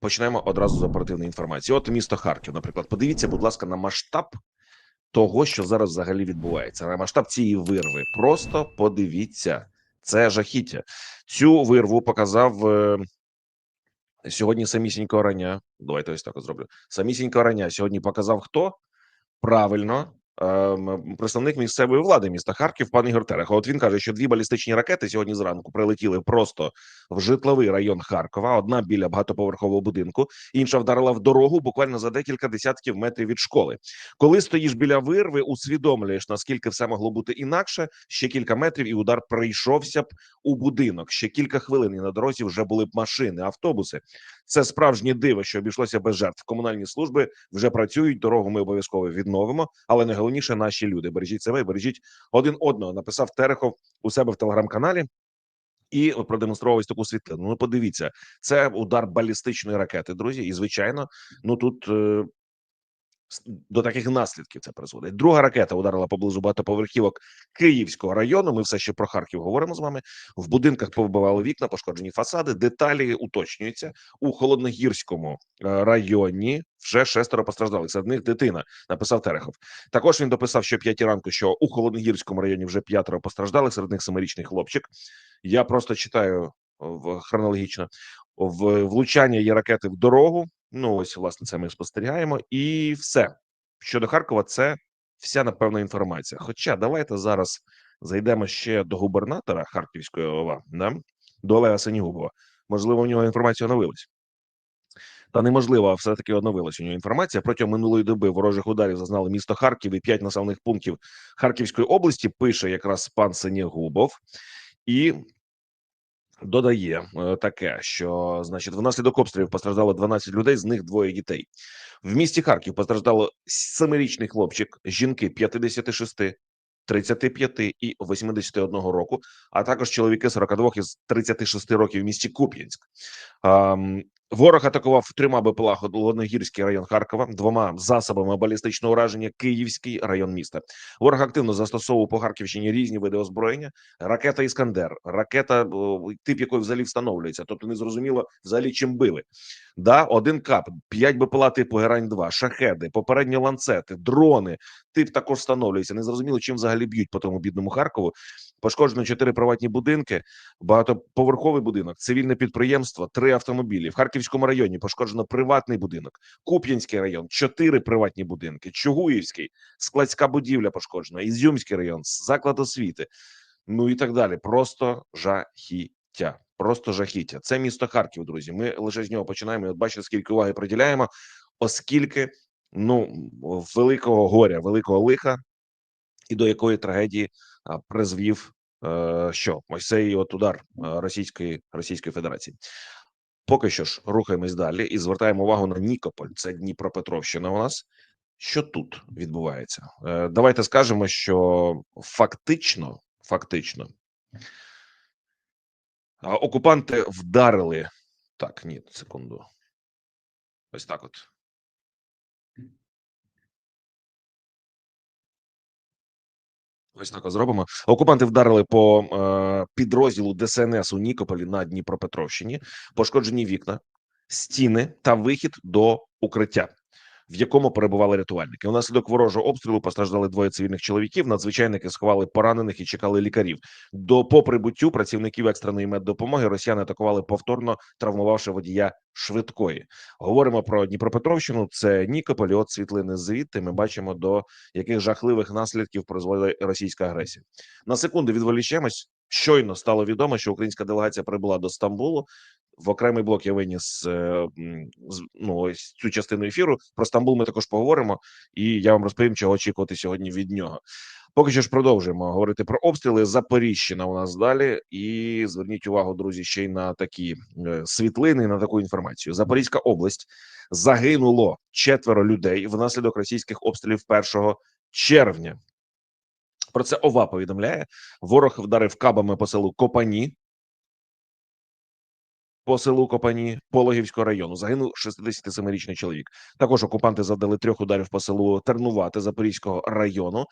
Почнемо одразу з оперативної інформації. От місто Харків, наприклад, подивіться, будь ласка, на масштаб того, що зараз взагалі відбувається. На масштаб цієї вирви. Просто подивіться, це жахіття. Цю вирву показав е, сьогодні самісінько рання. Давайте ось так зроблю. Самісінько рання сьогодні показав хто правильно. Ем, Представник місцевої влади міста Харків, пан Ігор Терех. От він каже, що дві балістичні ракети сьогодні зранку прилетіли просто в житловий район Харкова. Одна біля багатоповерхового будинку, інша вдарила в дорогу буквально за декілька десятків метрів від школи. Коли стоїш біля вирви, усвідомлюєш наскільки все могло бути інакше. Ще кілька метрів, і удар прийшовся б у будинок. Ще кілька хвилин і на дорозі вже були б машини, автобуси. Це справжнє диво, що обійшлося без жертв. Комунальні служби вже працюють. Дорогу ми обов'язково відновимо. Але найголовніше наші люди. Бережіть себе, бережіть один одного. Написав Терехов у себе в телеграм-каналі. І продемонстрував ось таку світлину. Ну, подивіться, це удар балістичної ракети, друзі. І звичайно, ну тут е, до таких наслідків це призводить. Друга ракета ударила поблизу багатоповерхівок Київського району. Ми все ще про Харків говоримо з вами. В будинках повибивали вікна, пошкоджені фасади. Деталі уточнюються у холодногірському е, районі. Вже шестеро постраждалих. Серед них дитина написав Терехов. Також він дописав, що п'яті ранку, що у холодногірському районі вже п'ятеро постраждалих. Серед них семирічний хлопчик. Я просто читаю в хронологічно в влучання є ракети в дорогу. Ну ось власне це ми спостерігаємо, і все щодо Харкова. Це вся напевно інформація. Хоча давайте зараз зайдемо ще до губернатора Харківської ОВА, да? до Олега Сенігубова. Можливо, у нього інформація оновилась. Та неможливо, а все-таки оновилась у нього інформація. Протягом минулої доби ворожих ударів зазнали місто Харків і п'ять населених пунктів Харківської області. Пише якраз пан Сенігубов. І додає е, таке, що значить, внаслідок обстрілів постраждало 12 людей, з них двоє дітей. В місті Харків постраждало семирічний хлопчик, жінки 56, 35 і 81 року, а також чоловіки 42 із 36 років в місті Куп'янськ. Ворог атакував трьома БПЛА Холодногірський район Харкова, двома засобами балістичного ураження Київський район міста. Ворог активно застосовував по Харківщині різні види озброєння. Ракета Іскандер, ракета, тип якої взагалі встановлюється, тобто не зрозуміло взагалі чим били. Да, один кап, п'ять БПЛА типу Герань 2 шахеди, попередні ланцети, дрони. Тип також встановлюється. Не зрозуміло, чим взагалі б'ють по тому бідному Харкову. Пошкоджено чотири приватні будинки, багатоповерховий будинок, цивільне підприємство, три автомобілі. В Харківському районі пошкоджено приватний будинок, Куп'янський район, чотири приватні будинки, Чугуївський, складська будівля пошкоджена, Ізюмський район, заклад освіти, ну і так далі. Просто жахіття. Просто жахіття. Це місто Харків, друзі. Ми лише з нього починаємо. І От бачите, скільки уваги приділяємо, оскільки ну великого горя, великого лиха, і до якої трагедії призвів що ось цей от удар Російської Російської Федерації. Поки що ж рухаємось далі і звертаємо увагу на Нікополь. Це Дніпропетровщина. У нас що тут відбувається? Е, давайте скажемо, що фактично, фактично, окупанти вдарили так. Ні, секунду. Ось так. От Ось так зробимо. Окупанти вдарили по е, підрозділу ДСНС у Нікополі на Дніпропетровщині. Пошкоджені вікна, стіни та вихід до укриття, в якому перебували рятувальники. Унаслідок ворожого обстрілу постраждали двоє цивільних чоловіків. Надзвичайники сховали поранених і чекали лікарів. До по прибуттю працівників екстреної меддопомоги росіяни атакували повторно, травмувавши водія швидкої. Говоримо про Дніпропетровщину. Це Нікополь. От світлини звідти. Ми бачимо до яких жахливих наслідків призводить російська агресія. На секунду відволічемось. Щойно стало відомо, що українська делегація прибула до Стамбулу. В окремий блок я виніс е, ну, ось цю частину ефіру. Про Стамбул ми також поговоримо, і я вам розповім, чого очікувати сьогодні від нього. Поки що ж продовжуємо говорити про обстріли. Запоріжжя у нас далі. І зверніть увагу, друзі, ще й на такі е, світлини, на таку інформацію. Запорізька область загинуло четверо людей внаслідок російських обстрілів 1 червня. Про це ОВА повідомляє. Ворог вдарив кабами по селу Копані. По селу Копані Пологівського району загинув 67-річний чоловік. Також окупанти завдали трьох ударів по селу Тернувати Запорізького району.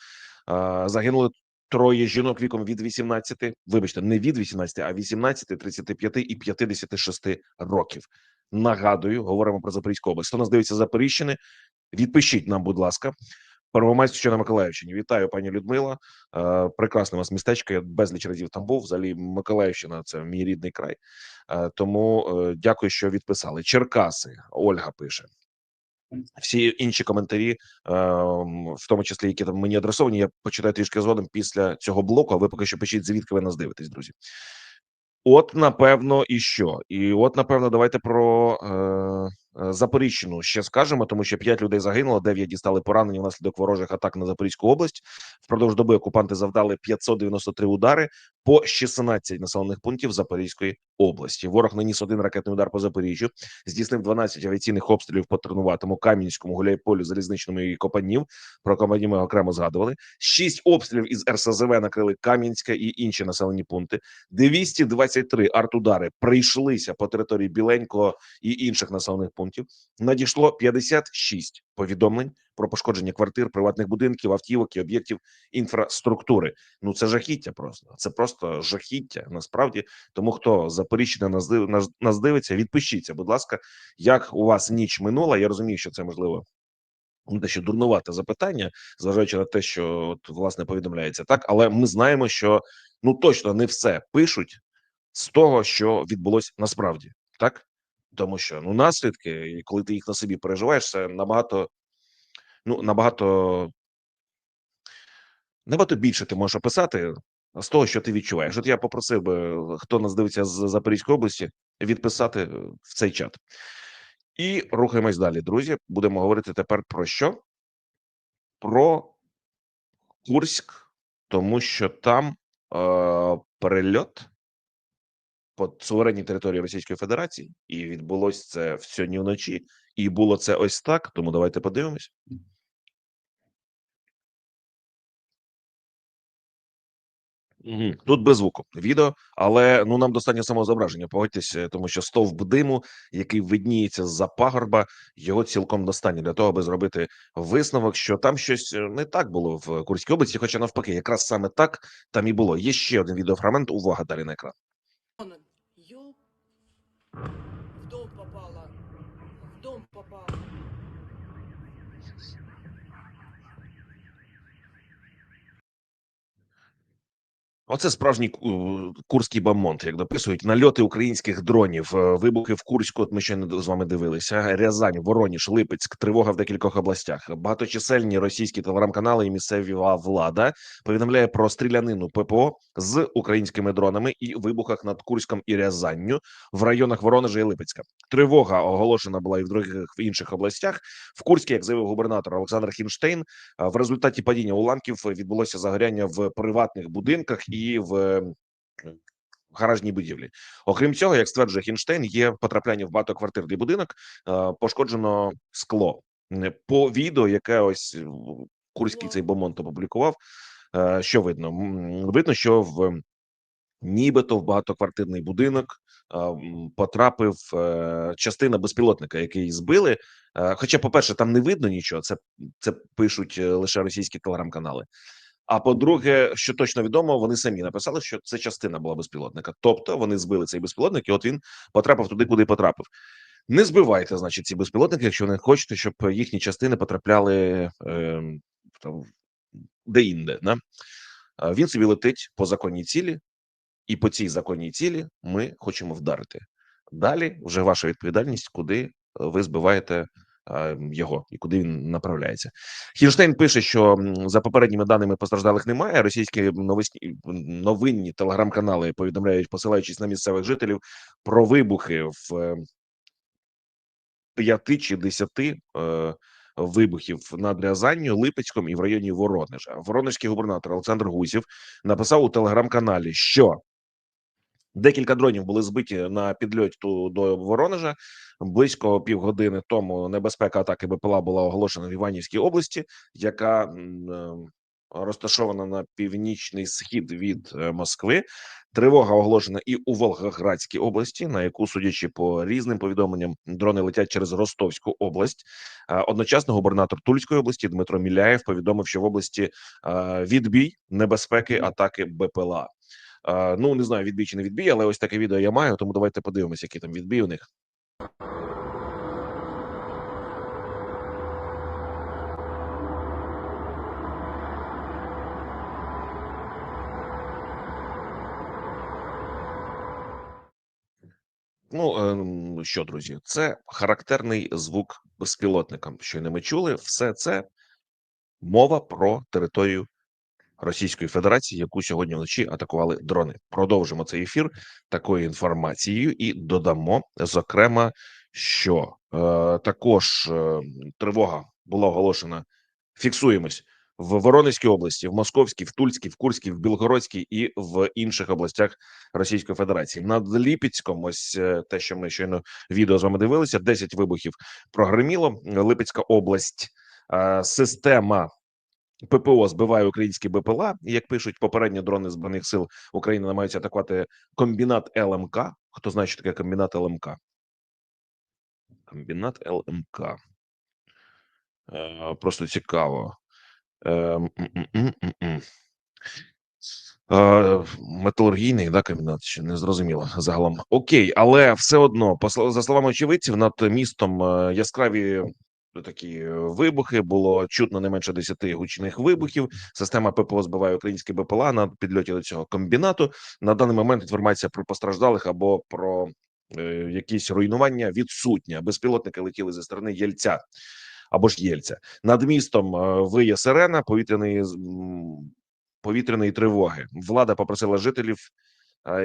Загинули троє жінок віком від 18, вибачте, не від 18, а 18, 35 і 56 років. Нагадую, говоримо про Запорізьку область. Хто нас дивиться з відпишіть нам, будь ласка. Первомайськ, що на Миколаївщині. Вітаю, пані Людмила. Е, прекрасне у вас містечко. Я безліч разів там був. Взагалі, Миколаївщина це мій рідний край. Е, тому е, дякую, що відписали. Черкаси, Ольга пише. Всі інші коментарі, в тому числі, які там мені адресовані, я почитаю трішки згодом після цього блоку. А ви поки що пишіть, звідки ви нас дивитесь, друзі. От, напевно, і що. І от, напевно, давайте про Запоріжчину ще скажемо, тому що 5 людей загинуло, 9 дістали поранення внаслідок ворожих атак на Запорізьку область. Впродовж доби окупанти завдали 593 удари по 16 населених пунктів Запорізької області. Ворог наніс один ракетний удар по Запоріжжю, здійснив 12 авіаційних обстрілів по Тренуватому, Кам'янському, Гуляйполю, Залізничному і Копанів. Про Копанів ми окремо згадували. Шість обстрілів із РСЗВ накрили Кам'янське і інші населені пункти. 223 артудари прийшлися по території Біленького і інших населених пунктів. Надійшло 56 повідомлень про пошкодження квартир, приватних будинків, автівок і об'єктів інфраструктури. Ну це жахіття. Просто це просто жахіття. Насправді, тому хто з Запоріжжя нас див- нас дивиться, відпишіться, будь ласка, як у вас ніч минула. Я розумію, що це можливо. ну, Дещо дурнувате запитання, зважаючи на те, що от, власне повідомляється так, але ми знаємо, що ну точно не все пишуть з того, що відбулось насправді, так тому що ну наслідки, і коли ти їх на собі переживаєш, це набагато ну набагато набагато більше ти можеш описати з того, що ти відчуваєш. От я попросив би, хто нас дивиться з Запорізької області, відписати в цей чат. І рухаємось далі, друзі. Будемо говорити тепер про що? Про Курськ, тому що там е, перельот по суверенній території Російської Федерації, і відбулось це сьогодні вночі, і було це ось так. Тому давайте подивимось. Тут без звуку відео, але ну нам достатньо самого зображення. Погодьтесь, е, тому що стовп диму, який видніється з-за пагорба, його цілком достатньо для того, аби зробити висновок, що там щось е, не так було в Курській області, хоча навпаки, якраз саме так там і було. Є ще один відеофрагмент. Увага далі на екран. you. Оце справжній курський бамонт, як дописують нальоти українських дронів, е, вибухи в Курську. От ми ще не з вами дивилися. Рязань, Вороніж, Липецьк, тривога в декількох областях. Багаточисельні російські телеграм-канали і місцева влада повідомляє про стрілянину ППО з українськими дронами і вибухах над Курськом і Рязанню в районах Воронежа і Липецька. Тривога оголошена була і в других в інших областях. В Курській, як заявив губернатор Олександр Хінштейн, В результаті падіння уламків відбулося загоряння в приватних будинках і в е, гаражній будівлі. Окрім цього, як стверджує Хінштейн, є потрапляння в багатоквартирний будинок, е, пошкоджено скло. Е, По відео, яке ось е, курський цей бомонд опублікував, е, що видно? Видно, що в нібито в багатоквартирний будинок е, потрапив е, частина безпілотника, який збили. Е, Хоча, по-перше, там не видно нічого, це це пишуть е, лише російські телеграм-канали. А по-друге, що точно відомо, вони самі написали, що це частина була безпілотника. Тобто вони збили цей безпілотник, і от він потрапив туди, куди потрапив. Не збивайте, значить, ці безпілотники, якщо не хочете, щоб їхні частини потрапляли е, там, де-інде. Да? Він собі летить по законній цілі, і по цій законній цілі ми хочемо вдарити. Далі вже ваша відповідальність, куди е, ви збиваєте його і куди він направляється. Хінштейн пише, що за попередніми даними постраждалих немає. Російські новисні новинні телеграм-канали повідомляють, посилаючись на місцевих жителів, про вибухи в е, п'яти чи десяти е, вибухів над Рязанню, Липецьком і в районі Воронежа. Воронежський губернатор Олександр Гусів написав у телеграм-каналі, що Декілька дронів були збиті на підльоті ту- до Воронежа. Близько півгодини тому небезпека атаки БПЛА була оголошена в Іванівській області, яка е, розташована на північний схід від е, Москви. Тривога оголошена і у Волгоградській області, на яку, судячи по різним повідомленням, дрони летять через Ростовську область. Е, Одночасно губернатор Тульської області Дмитро Міляєв повідомив, що в області е, відбій небезпеки атаки БПЛА. Ну не знаю, відбій чи не відбій, але ось таке відео я маю. Тому давайте подивимося, який там відбій у них. Ну ем, що, друзі, це характерний звук безпілотникам. Що не ми чули, все це мова про територію Російської Федерації, яку сьогодні вночі атакували дрони. Продовжимо цей ефір такою інформацією і додамо, зокрема, що е, також е, тривога була оголошена. Фіксуємось в Воронезькій області, в Московській, в Тульській, в Курській, в Білгородській і в інших областях Російської Федерації. Над Ліпецьком, ось е, те, що ми щойно відео з вами дивилися, 10 вибухів прогреміло. Липецька область, е, система ППО збиває українські БПЛА. І, Як пишуть попередні дрони збройних сил України, намагаються атакувати комбінат ЛМК. Хто знає, що таке комбінат ЛМК? Комбінат ЛМК. Е, Просто цікаво. Е. Е, Металургійний да, комбінат ще не зрозуміло загалом. Окей, але все одно, за словами очевидців, над містом е, яскраві такі е, вибухи було чутно не менше 10 гучних вибухів. Система ППО збиває українські БПЛА на підльоті до цього комбінату. На даний момент інформація про постраждалих або про е, якісь руйнування відсутня. Безпілотники летіли зі сторони Єльця або ж Єльця. Над містом е, виє сирена, м, повітряної тривоги. Влада попросила жителів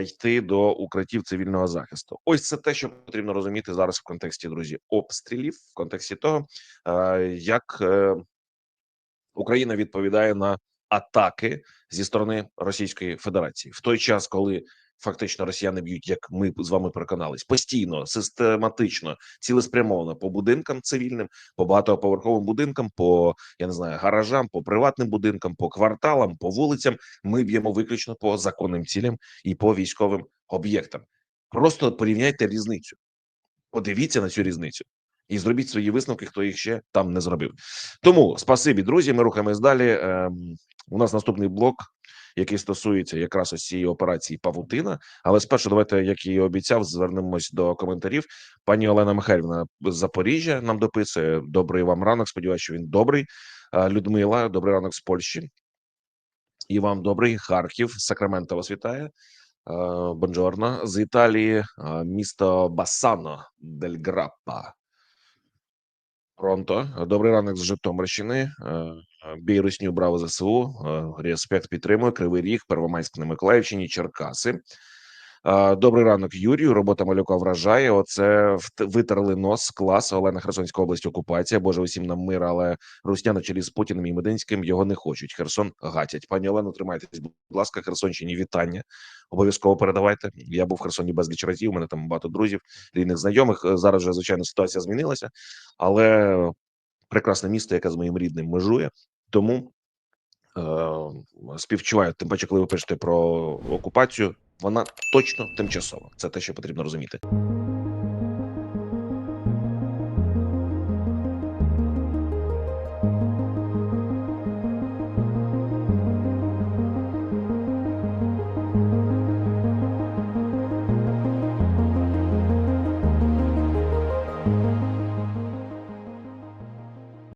йти до укриттів цивільного захисту. Ось це те, що потрібно розуміти зараз в контексті друзі обстрілів, в контексті того, як е, Україна відповідає на атаки зі сторони Російської Федерації в той час, коли фактично росіяни б'ють, як ми з вами переконались, постійно, систематично, цілеспрямовано по будинкам цивільним, по багатоповерховим будинкам, по я не знаю, гаражам, по приватним будинкам, по кварталам, по вулицям. Ми б'ємо виключно по законним цілям і по військовим об'єктам. Просто порівняйте різницю. Подивіться на цю різницю і зробіть свої висновки, хто їх ще там не зробив. Тому спасибі, друзі. Ми рухаємось далі. Ем, у нас наступний блок, який стосується якраз ось цієї операції Павутина. Але спершу давайте, як і обіцяв, звернемось до коментарів. Пані Олена Михайлівна з Запоріжжя нам дописує. Добрий вам ранок. Сподіваюся, що він добрий. Людмила, добрий ранок з Польщі. І вам добрий Харків, Сакраменто вас вітає. Бонджорно з Італії, місто Басано дель Граппа. Пронто. Добрий ранок з Житомирщини. Бій русню браво ЗСУ. Респект підтримує. Кривий Ріг, Первомайськ на Миколаївщині, Черкаси. Добрий ранок, Юрію. Робота малюка вражає. Оце витерли нос. Клас. Олена Херсонська область. Окупація. Боже, усім нам мир, але русня на чолі з Путіним і Мединським його не хочуть. Херсон гатять. Пані Олено, тримайтесь, будь ласка, Херсонщині. Вітання. Обов'язково передавайте. Я був в Херсоні безліч разів. У мене там багато друзів, рідних знайомих. Зараз вже звичайно ситуація змінилася, але прекрасне місто, яке з моїм рідним межує. Тому е, співчуваю. Тим паче, коли ви пишете про окупацію, вона точно тимчасова. Це те, що потрібно розуміти.